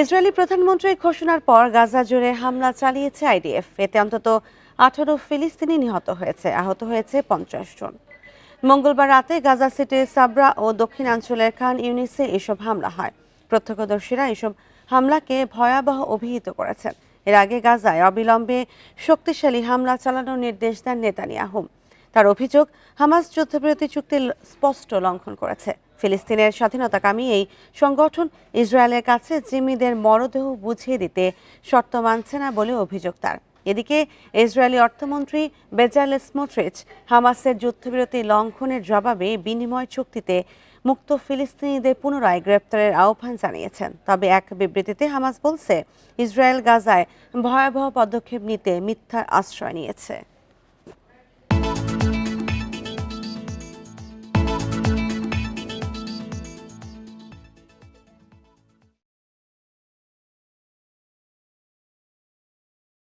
Israeli প্রধানমন্ত্রীর ঘোষণার পর গাজা জুড়ে হামলা চালিয়েছে আইডিএফ। এতে অন্তত আঠারো ফিলিস্তিনি নিহত হয়েছে, আহত হয়েছে পঞ্চাশ জন। মঙ্গলবার রাতে গাজা সিটির সাবরা ও দক্ষিণাঞ্চলের খান ইউনিসে এসব হামলা হয়। প্রত্যক্ষদর্শীরা এসব হামলাকে ভয়াবহ অভিহিত করেছেন। এর আগে গাজায় অবিলম্বে শক্তিশালী হামলা চালানোর নির্দেশ দেন নেতানিয়াহু। তার অভিযোগ, হামাস যুদ্ধবিরতি চুক্তি স্পষ্ট লঙ্ঘন করেছে। ফিলিস্তিনের স্বাধীনতাকামী এই সংগঠন ইসরায়েলের কাছে জিম্মিদের মরদেহ বুঝিয়ে দিতে শর্ত মানছে না বলে অভিযোগ তার। এদিকে ইসরায়েলি অর্থমন্ত্রী বেজালে স্মোট্রিচ হামাসের যুদ্ধবিরতি লঙ্ঘনের জবাবে বিনিময় চুক্তিতে মুক্ত ফিলিস্তিনিদের পুনরায় গ্রেপ্তারের আহ্বান জানিয়েছেন। তবে এক বিবৃতিতে হামাস বলছে, ইসরায়েল গাজায় ভয়াবহ পদক্ষেপ নিতে মিথ্যার আশ্রয় নিয়েছে।